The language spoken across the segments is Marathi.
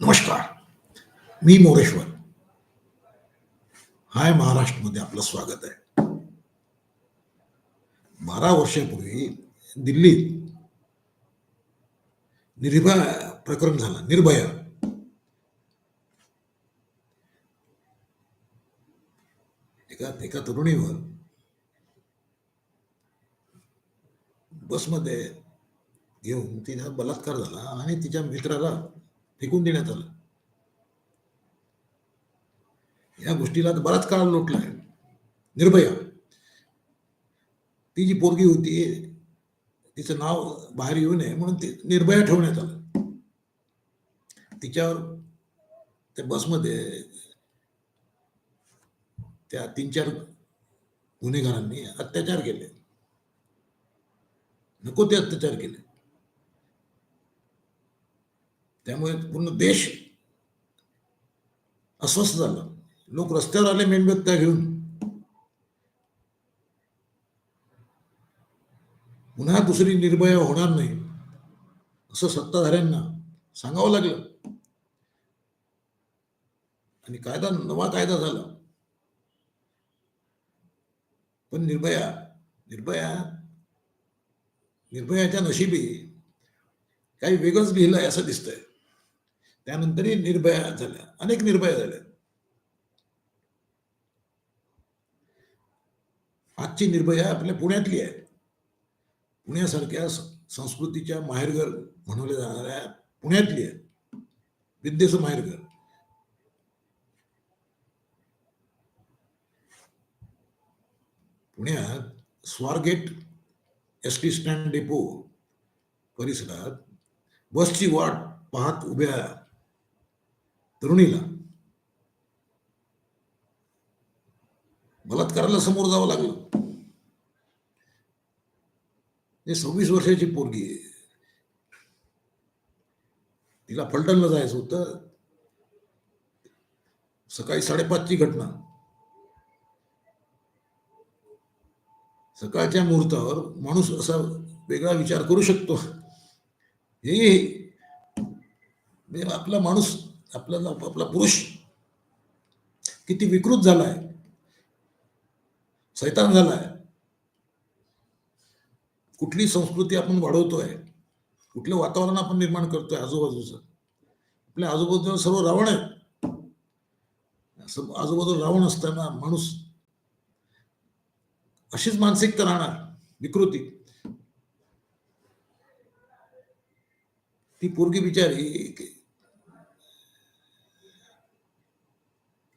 नमस्कार. मी मोरेश्वर. हाय महाराष्ट्रमध्ये आपलं स्वागत आहे. बारा वर्षापूर्वी दिल्लीत निर्भया प्रकरण झालं निर्भया. एका एका तरुणीवर बसमध्ये घेऊन तिचा बलात्कार झाला आणि तिच्या मित्राला फेकून देण्यात आलं. या गोष्टीला बराच काळ लोटलाय निर्भया. ती जी पोरगी होती तिचं नाव बाहेर येऊ नये म्हणून ती निर्भया ठेवण्यात आलं. तिच्यावर त्या बसमध्ये त्या तीन चार गुन्हेगारांनी अत्याचार केले. नको ते अत्याचार केले. त्यामुळे पूर्ण देश अस्वस्थ झाला. लोक रस्त्यावर आले मेणबत्त्या घेऊन. पुन्हा दुसरी निर्भया होणार नाही असं सत्ताधाऱ्यांना सांगावं लागलं. आणि कायदा नवा कायदा झाला. पण निर्भया निर्भया निर्भयाच्या नशिबी काही वेगळंच लिहिलंय असं दिसतंय. त्यानंतरही निर्भया झाल्या. अनेक निर्भया झाल्या. आजची निर्भया आपल्या पुण्यातली आहे. पुण्यासारख्या संस्कृतीच्या माहेरघर म्हणवल्या जाणाऱ्या पुण्यातली आहे. विद्येचं माहेरघर. पुण्यात Swargate S T stand depot परिसरात बसची वाट पाहत उभ्या तरुणीला. बलात्काराला समोर जावं लागलं. हे सव्वीस वर्षाची पोरगी आहे. तिला फलटणला जायचं होतं. सकाळी साडेपाचची घटना. सकाळच्या मुहूर्तावर माणूस असा वेगळा विचार करू शकतो. हे म्हणजे आपला माणूस आपला आपला पुरुष किती विकृत झालाय. सैतान झालाय. कुठली संस्कृती आपण वाढवतोय कुठलं वातावरण आपण निर्माण करतोय आजूबाजूचं. आपल्या आजूबाजूला सर्व रावण आहे असं आजूबाजूला रावण असताना माणूस अशीच मानसिकता राहणार विकृती. ती पोरगी बिचारी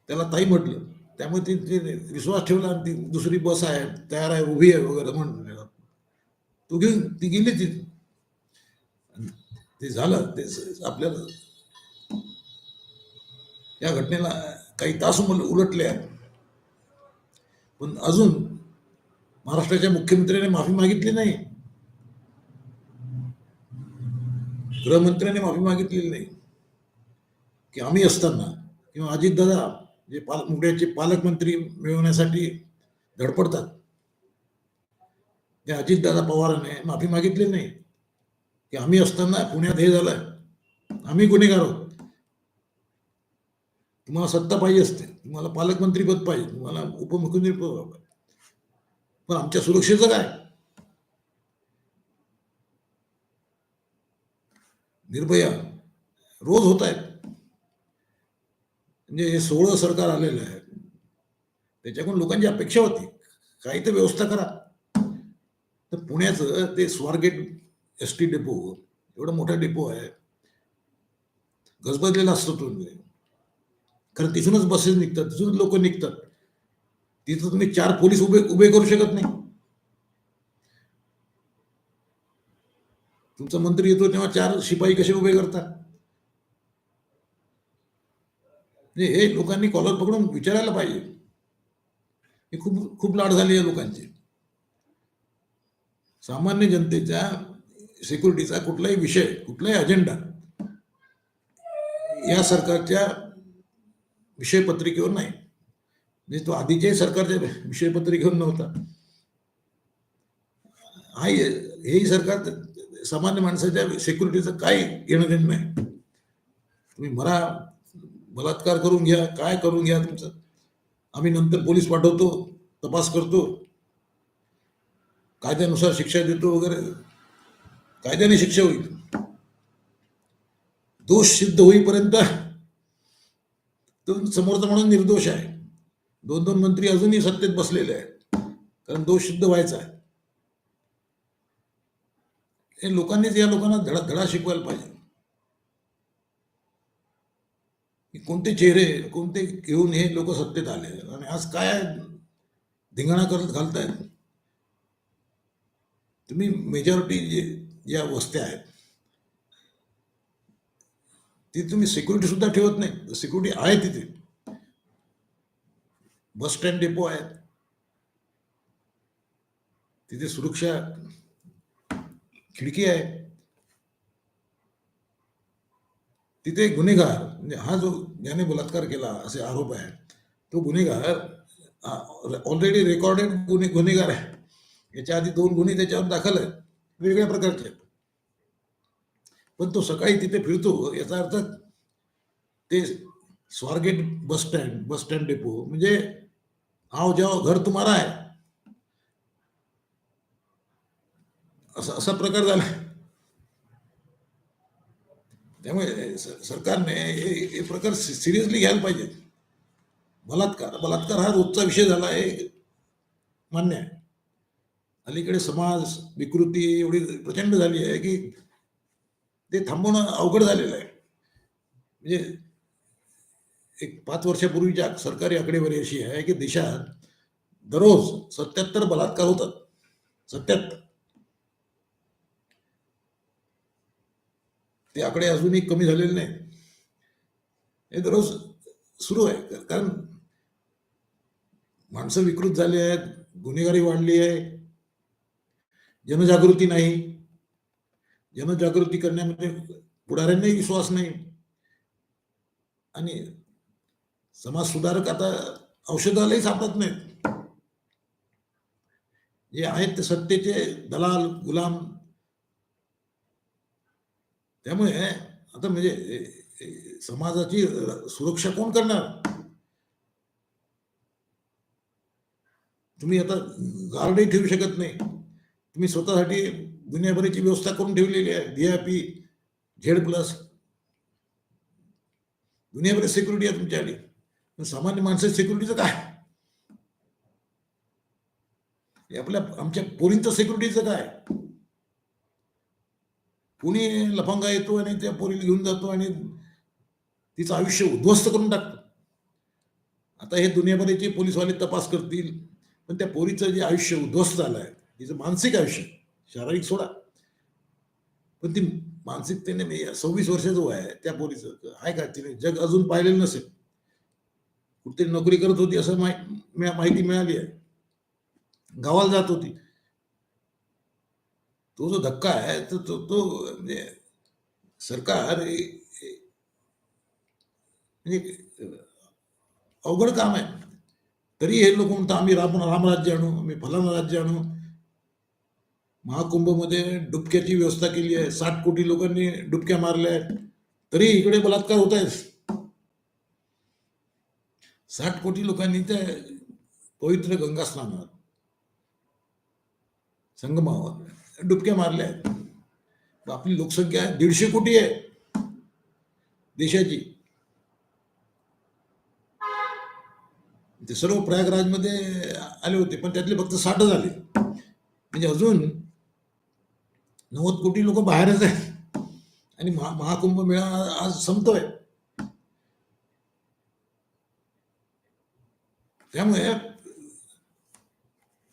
त्याला ताई म्हटलं. त्यामुळे ती ती विश्वास ठेवला आणि ती दुसरी बस आहे तयार आहे उभी आहे वगैरे म्हणून तू घेऊन ती गेली ती. ते झालं ते आपल्याला या घटनेला काही तास उलटले आहेत पण अजून महाराष्ट्राच्या मुख्यमंत्र्याने माफी मागितली नाही. गृहमंत्र्याने माफी मागितलेली नाही. की आम्ही असताना किंवा अजितदादा जे पाल मुंबईचे पालकमंत्री मिळवण्यासाठी धडपडतात. ते अजितदादा पवारांनी माफी मागितली नाही. की आम्ही असताना पुण्यात हे झालं आम्ही गुन्हेगार आहोत. तुम्हाला सत्ता पाहिजे असते. तुम्हाला पालकमंत्री पद पाहिजे. तुम्हाला उपमुख्यमंत्री पद पण आमच्या सुरक्षेचं काय? निर्भया रोज होत आहेत. म्हणजे हे सोळं सरकार आलेलं आहे. त्याच्याकडून लोकांची अपेक्षा होती. काही तर व्यवस्था करा. तर पुण्याचं ते स्वारगेट एस टी डेपो एवढा मोठा डेपो आहे. गजबजलेला असतो तो म्हणजे. कारण तिथूनच बसेस निघतात तिथूनच लोक निघतात. तिथं तुम्ही चार पोलीस उभे उभे करू शकत नाही. तुमचा मंत्री येतो तेव्हा चार शिपाई कसे उभे करतात? म्हणजे हे लोकांनी कॉलर पकडून विचारायला पाहिजे. हे खूप खूप लाड झाली आहे लोकांची. सामान्य जनतेच्या सिक्युरिटीचा कुठलाही विषय कुठलाही अजेंडा या सरकारच्या विषयपत्रिकेवर नाही. म्हणजे तो आधीच्याही सरकारच्या विषयपत्रिकेवर नव्हता. हा हेही सरकार सामान्य माणसाच्या सिक्युरिटीचं काही घेणं देणं नाही. तुम्ही मरा बलात्कार करून घ्या काय करून घ्या तुमचं? आम्ही नंतर पोलीस पाठवतो तपास करतो. कायद्यानुसार शिक्षा देतो वगैरे. कायद्याने शिक्षा होईल. दोष सिद्ध होईपर्यंत तो समोरचा म्हणून निर्दोष आहे. दोन दोन मंत्री अजूनही सत्तेत बसलेले आहेत. कारण दोष सिद्ध व्हायचा आहे. हे लोकांनीच या लोकांना धडा धडा शिकवायला पाहिजे. की कोणते चेहरे कोणते घेऊन हे लोक सत्तेत आले? आणि आज काय धिंगाणा करत घालतायत? तुम्ही मेजॉरिटी जे ज्या वस्त्या आहेत ती तुम्ही सिक्युरिटी सुद्धा ठेवत नाही. सिक्युरिटी आहे तिथे. बस स्टँड डेपो आहेत. तिथे सुरक्षा खिडकी आहे. तिथे गुन्हेगार म्हणजे हा जो ज्याने बलात्कार केला असे आरोप आहे तो गुन्हेगार ऑलरेडी रेकॉर्डेड गुन्हे गुन्हेगार आहे. याच्या आधी दोन गुन्हे त्याच्यावर दाखल आहेत वेगवेगळ्या प्रकारचे आहेत. पण तो सकाळी तिथे फिरतो याचा अर्थ ते Swargate bus stand bus stand depot म्हणजे आव जाओ घर तुम्हाला आहे. असा असा प्रकार झाला. त्यामुळे स- सरकारने हे हे प्रकार सिरियसली घ्यायला पाहिजे. बलात्कार बलात्कार हा रोजचा विषय झाला आहे. मान्य आहे. अलीकडे समाज विकृती एवढी प्रचंड झाली आहे की ते थांबवणं अवघड झालेलं आहे. म्हणजे एक पाच वर्षापूर्वीच्या सरकारी आकडेवारी अशी आहे की देशात दररोज सत्याहत्तर बलात्कार होतात. सत्याहत्तर. ते आकडे अजूनही कमी झालेले नाही हे दररोज सुरू आहे. कारण माणसं विकृत झाली आहेत गुन्हेगारी वाढली आहे. जनजागृती नाही. जनजागृती करण्यामध्ये पुढाऱ्यांनाही विश्वास नाही. आणि समाज सुधारक आता औषधालाही सापडत नाहीत. जे आहेत ते सत्तेचे दलाल गुलाम त्यामुळे आता म्हणजे समाजाची सुरक्षा कोण करणार? तुम्ही आता गार्डही ठेवू शकत नाही. तुम्ही स्वतःसाठी दुनियाभरीची व्यवस्था करून ठेवलेली आहे. व्हीआयपी झेड प्लस दुनियाभर सिक्युरिटी आहे तुमच्या पण सामान्य माणसाची सिक्युरिटीचं काय? आपल्या आमच्या पोरींचं सिक्युरिटीचं काय? कुणी लफंगा येतो आणि त्या पोरीला घेऊन जातो आणि तिचं आयुष्य उद्ध्वस्त करून टाकतो. आता हे दुनियाभराचे पोलीसवाले तपास करतील पण त्या पोरीचं जे आयुष्य उद्ध्वस्त झालं आहे तिचं मानसिक आयुष्य शारीरिक सोडा. पण ती मानसिकतेने सव्वीस वर्षाचं वय आहे त्या पोरीचं. आहे का? तिने जग अजून पाहिलेलं नसेल. कुठेतरी नोकरी करत होती असं मिळा- माहिती मिळाली आहे. गावाला जात होती. तो जो धक्का आहे तो तो तो म्हणजे सरकार म्हणजे अवघड काम आहे तरी हे लोक म्हणतात आम्ही राम रामराज्य आणू आम्ही फलाना राज्य आणू. महाकुंभमध्ये डुबक्याची व्यवस्था केली आहे. साठ कोटी लोकांनी डुबक्या मारल्या आहेत. तरी इकडे बलात्कार होत आहेत. साठ कोटी लोकांनी त्या पवित्र गंगा स्नानावर संगमावर डुबके मारल्या आहेत. आपली लोकसंख्या दीडशे कोटी आहे देशाची. ते सर्व प्रयागराजमध्ये आले होते पण त्यातले फक्त साठ झाले. म्हणजे अजून नव्वद कोटी लोक बाहेरच आहेत. आणि महा महाकुंभ मेळा आज संपतोय. त्यामुळे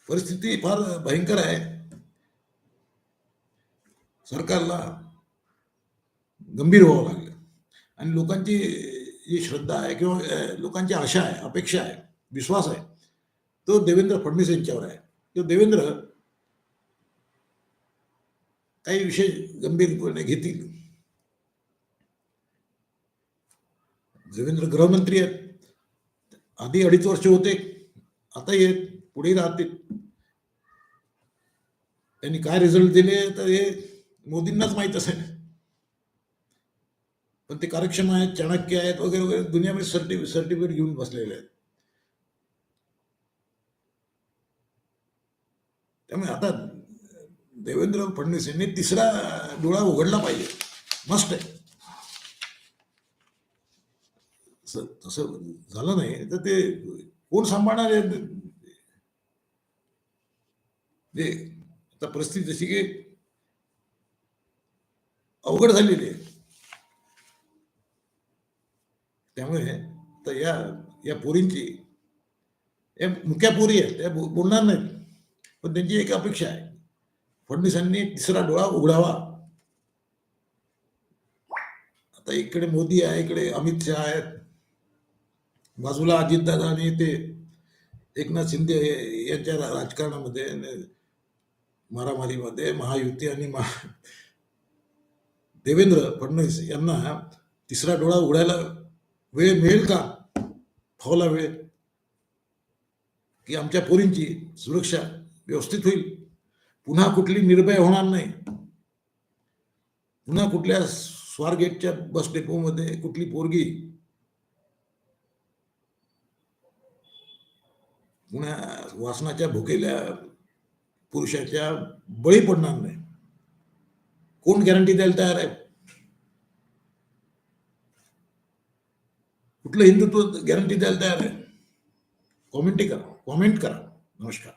परिस्थिती फार भयंकर आहे. सरकारला गंभीर व्हावं लागलं. आणि लोकांची जी श्रद्धा आहे किंवा लोकांची आशा आहे अपेक्षा आहे विश्वास आहे तो देवेंद्र फडणवीस यांच्यावर आहे. तो देवेंद्र काही विषय गंभीरपणे घेतील. देवेंद्र गृहमंत्री आहेत. आधी अडीच वर्ष होते आता येत पुढे राहतील. त्यांनी काय रिझल्ट दिले तर हे मोदींनाच माहीत असेल. पण ते कार्यक्षम आहेत चाणक्य आहेत वगैरे वगैरे दुनियामध्ये सर्टिफिकेट सर्टिफिकेट घेऊन बसलेले आहेत. त्यामुळे आता देवेंद्र फडणवीस यांनी तिसरा डोळा उघडला पाहिजे. मस्त आहे. तसं तसं झालं नाही. तर ते कोण सांभाळणार आहे? ते आता परिस्थिती जशी की अवघड झालेली आहे. त्यामुळे तर या या पोरींची या मुख्या पोरी आहेत त्या बोलणार नाहीत. पण त्यांची एक अपेक्षा आहे. फडणवीसांनी तिसरा डोळा उघडावा. आता इकडे मोदी आहे इकडे अमित शहा आहेत. बाजूला अजितदादा आणि ते एकनाथ शिंदे यांच्या राजकारणामध्ये मारामारीमध्ये महायुती आणि महा देवेंद्र फडणवीस यांना तिसरा डोळा उघडायला वेळ मिळेल का? फावला वेळ? की आमच्या पोरींची सुरक्षा व्यवस्थित होईल? पुन्हा कुठली निर्भय होणार नाही. पुन्हा कुठल्या स्वारगेटच्या बस डेपोमध्ये कुठली पोरगी? पुन्हा वासनाच्या भुकेल्या पुरुषाच्या बळी पडणार नाही. कोण गॅरंटी द्यायला तयार आहे कुठलं हिंदुत्व गॅरंटी द्यायला तयार आहे कॉमेंटी करा कॉमेंट करा, नमस्कार।